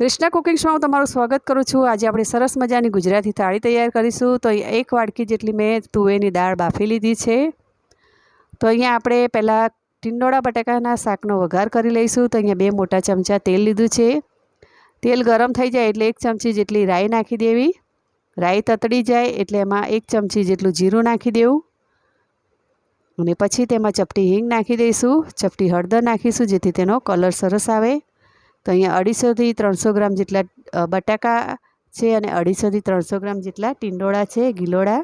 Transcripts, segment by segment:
કૃષ્ણા કુકિંગ્સમાં હું તમારું સ્વાગત કરું છું. આજે આપણે સરસ મજાની ગુજરાતી થાળી તૈયાર કરીશું. તો એક વાડકી જેટલી મેં તુવેરની દાળ બાફી લીધી છે. તો અહીંયા આપણે પહેલાં ટીંડોળા બટાકાના શાકનો વઘાર કરી લઈશું. તો અહીંયા બે મોટા ચમચા તેલ લીધું છે. તેલ ગરમ થઈ જાય એટલે એક ચમચી જેટલી રાઈ નાખી દેવી. રાઈ તતડી જાય એટલે એમાં એક ચમચી જેટલું જીરું નાખી દેવું. અને પછી તેમાં ચપટી હિંગ નાખી દઈશું. ચપટી હળદર નાખીશું જેથી તેનો કલર સરસ આવે. તો અહીંયા અઢીસોથી ત્રણસો ગ્રામ જેટલા બટાકા છે અને અઢીસોથી ત્રણસો ગ્રામ જેટલા ટીંડોળા છે ગિલોડા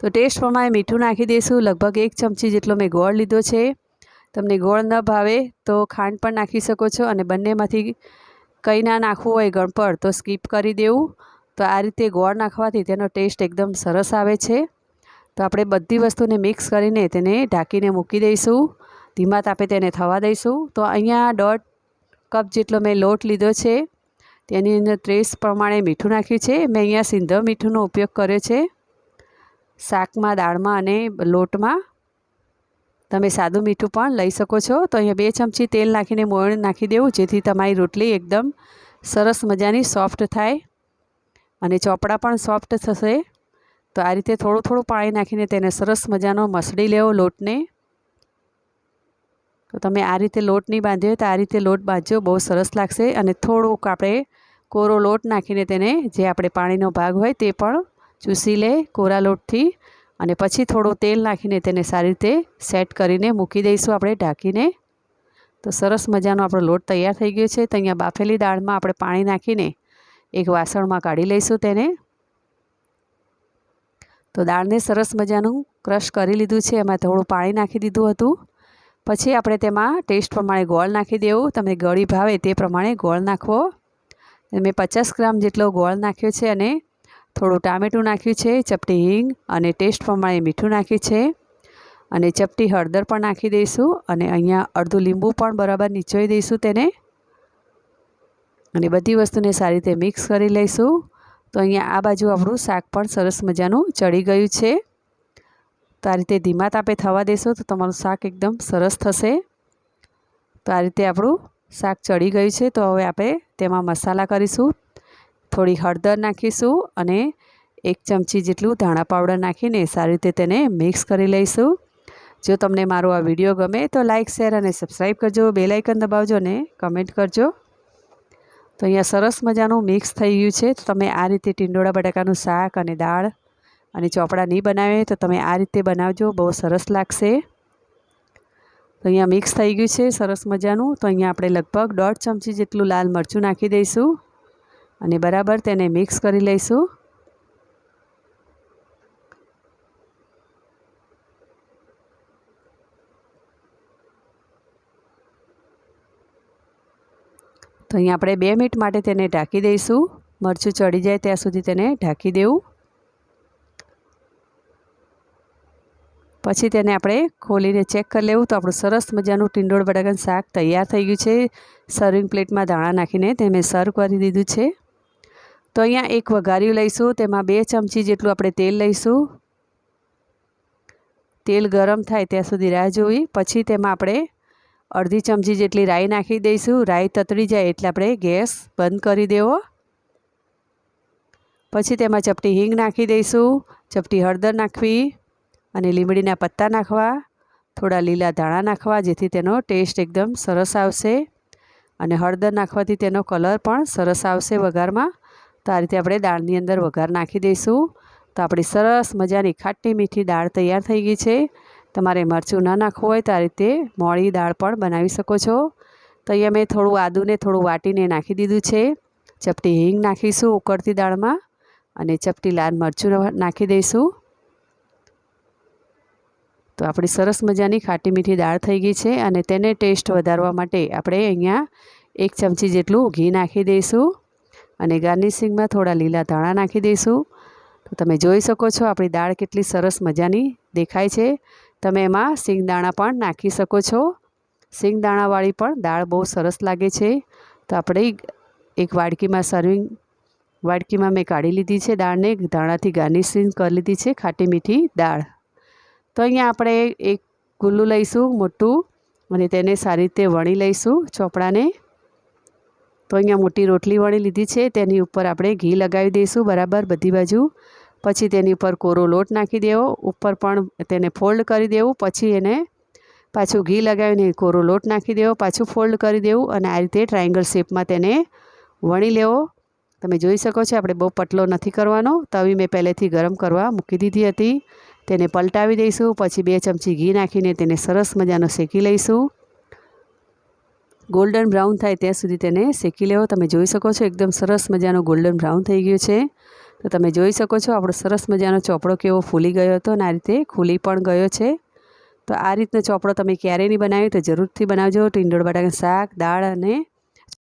તો ટેસ્ટ પ્રમાણે મીઠું નાખી દઈશું. લગભગ એક ચમચી જેટલો મેં ગોળ લીધો છે. તમને ગોળ ન ભાવે તો ખાંડ પણ નાખી શકો છો અને બંનેમાંથી કંઈ ના નાખવું હોય ગણપણ તો સ્કીપ કરી દેવું. તો આ રીતે ગોળ નાખવાથી તેનો ટેસ્ટ એકદમ સરસ આવે છે. તો આપણે બધી વસ્તુને મિક્સ કરીને તેને ઢાંકીને મૂકી દઈશું. ધીમા તાપે તેને થવા દઈશું. તો અહીંયા દોઢ કપ જેટલો મેં લોટ લીધો છે, તેની અંદર ત્રેસ પ્રમાણે મીઠું નાખ્યું છે. મેં અહીંયા સિંધવ મીઠુંનો ઉપયોગ કર્યો છે. શાકમાં, દાળમાં અને લોટમાં તમે સાદું મીઠું પણ લઈ શકો છો. તો અહીંયા બે ચમચી તેલ નાખીને મોણ નાખી દેવું, જેથી તમારી રોટલી એકદમ સરસ મજાની સોફ્ટ થાય અને ચોપડા પણ સોફ્ટ થશે. તો આ રીતે થોડું થોડું પાણી નાખીને તેને સરસ મજાનો મસળી લેવો લોટને. તો તમે આ રીતે લોટ નહીં બાંધ્યો તો આ રીતે લોટ બાંધજો. બહુ સરસ લાગશે. અને થોડુંક આપણે કોરો લોટ નાખીને તેને જે આપણે પાણીનો ભાગ હોય તે પણ ચૂસી લે કોરા લોટથી. અને પછી થોડું તેલ નાખીને તેને સારી રીતે સેટ કરીને મૂકી દઈશું આપણે ઢાંકીને. તો સરસ મજાનો આપણો લોટ તૈયાર થઈ ગયો છે. તો અહીંયા બાફેલી દાળમાં આપણે પાણી નાખીને એક વાસણમાં કાઢી લઈશું તેને. તો દાળને સરસ મજાનું ક્રશ કરી લીધું છે. એમાં થોડું પાણી નાખી દીધું હતું. પછી આપણે તેમાં ટેસ્ટ પ્રમાણે ગોળ નાખી દેવું. તમને ગળી ભાવે તે પ્રમાણે ગોળ નાખવો. મેં પચાસ ગ્રામ જેટલો ગોળ નાખ્યો છે અને થોડું ટામેટું નાખ્યું છે, ચપટી હિંગ અને ટેસ્ટ પ્રમાણે મીઠું નાખ્યું છે. અને ચપટી હળદર પણ નાખી દઈશું અને અહીંયા અડધું લીંબુ પણ બરાબર નીચોઈ દઈશું તેને. અને બધી વસ્તુને સારી રીતે મિક્સ કરી લઈશું. તો અહીંયા આ બાજુ આપણું શાક પણ સરસ મજાનું ચડી ગયું છે. તો આ રીતે ધીમા તાપે થવા દેશો તો તમારું શાક એકદમ સરસ થશે. તો આ રીતે આપણું શાક ચડી ગયું છે. તો હવે આપણે તેમાં મસાલા કરીશું, થોડી હળદર નાખીશું અને એક ચમચી જેટલું ધાણા પાવડર નાખીને સારી રીતે તેને મિક્સ કરી લઈશું. જો તમને મારો આ વીડિયો ગમે તો લાઇક શેર અને સબસ્ક્રાઈબ કરજો. બેલાઇકન દબાવજો અને કમેન્ટ કરજો. તો અહીંયા સરસ મજાનું મિક્સ થઈ ગયું છે. તો તમે આ રીતે ટીંડોળા બટાકાનું શાક અને દાળ અને ચોપડા નહીં બનાવે તો તમે આ રીતે બનાવજો. બહુ સરસ લાગશે. તો અહીંયા મિક્સ થઈ ગયું છે સરસ મજાનું. તો અહીંયા આપણે લગભગ દોઢ ચમચી જેટલું લાલ મરચું નાખી દઈશું અને બરાબર તેને મિક્સ કરી લઈશું. તો અહીંયા આપણે બે મિનિટ માટે તેને ઢાંકી દઈશું. મરચું ચડી જાય ત્યાં સુધી તેને ઢાંકી દેવું. પછી તેને આપણે ખોલીને ચેક કરી લેવું. તો આપણું સરસ મજાનું ટીંડોળ બટાકાનું શાક તૈયાર થઈ ગયું છે. સર્વિંગ પ્લેટમાં દાણા નાખીને તે મેં સર્વ કરી દીધું છે. તો અહીંયા એક વઘાર્યું લઈશું. તેમાં બે ચમચી જેટલું આપણે તેલ લઈશું. તેલ ગરમ થાય ત્યાં સુધી રાહ જોવી. પછી તેમાં આપણે અડધી ચમચી જેટલી રાઈ નાખી દઈશું. રાઈ તતડી જાય એટલે આપણે ગેસ બંધ કરી દેવો. પછી તેમાં ચપટી હિંગ નાખી દઈશું. ચપટી હળદર નાખવી. અને લીમડીના પત્તા નાખવા, થોડા લીલા ધાણા નાખવા, જેથી તેનો ટેસ્ટ એકદમ સરસ આવશે. અને હળદર નાખવાથી તેનો કલર પણ સરસ આવશે વઘારમાં. તો આ રીતે આપણે દાળની અંદર વઘાર નાખી દઈશું. તો આપણી સરસ મજાની ખાટી મીઠી દાળ તૈયાર થઈ ગઈ છે. તમારે મરચું ન નાખવું હોય તો આ રીતે મોળી દાળ પણ બનાવી શકો છો. તો અહીંયા મેં થોડું આદુને થોડું વાટીને નાખી દીધું છે. ચપટી હિંગ નાખીશું ઉકળતી દાળમાં અને ચપટી લાલ મરચું નાખી દઈશું. તો આપણી સરસ મજાની ખાટી મીઠી દાળ થઈ ગઈ છે અને તેને ટેસ્ટ વધારવા માટે આપણે અહીંયા એક ચમચી જેટલું ઘી નાખી દઈશું અને ગાર્નિશિંગમાં થોડા લીલા ધાણા નાખી દઈશું. તો તમે જોઈ શકો છો આપણી દાળ કેટલી સરસ મજાની દેખાય છે. તમે એમાં સિંગદાણા પણ નાખી શકો છો. સિંગદાણાવાળી પણ દાળ બહુ સરસ લાગે છે. તો આપણે એક વાડકીમાં સર્વિંગ વાડકીમાં મેં કાઢી લીધી છે દાળને. ધાણાથી ગાર્નિશિંગ કરી લીધી છે ખાટી મીઠી દાળ. તો અહીંયા આપણે એક ગુલ્લું લઈશું, મોટું, અને તેને સારી રીતે વણી લઈશું ચોપડાને. તો અહીંયા મોટી રોટલી વણી લીધી છે, તેની ઉપર આપણે ઘી લગાવી દઈશું બરાબર બધી બાજુ. પછી તેની ઉપર કોરો લોટ નાખી દેવો, ઉપર પણ તેને ફોલ્ડ કરી દેવું, પછી એને પાછું ઘી લગાવીને કોરો લોટ નાખી દેવો, પાછું ફોલ્ડ કરી દેવું અને આ રીતે ટ્રાયંગલ શેપમાં તેને વણી લેવો. તમે જોઈ શકો છો, આપણે બહુ પતલો નથી કરવાનો. તવી મેં પહેલેથી ગરમ કરવા મૂકી દીધી હતી. તેને પલટાવી દઈશું, પછી બે ચમચી ઘી નાખીને તેને સરસ મજાનો શેકી લઈશું. ગોલ્ડન બ્રાઉન થાય ત્યાં સુધી તેને શેકી લેવો. તમે જોઈ શકો છો એકદમ સરસ મજાનો ગોલ્ડન બ્રાઉન થઈ ગયું છે. તો તમે જોઈ શકો છો આપણો સરસ મજાનો ચોપડો કેવો ફૂલી ગયો હતો અને આ રીતે ખુલી પણ ગયો છે. તો આ રીતનો ચોપડો તમે ક્યારેય નહીં બનાવ્યો તો જરૂરથી બનાવજો. ટીંડોળ બટાકાનું શાક, દાળ અને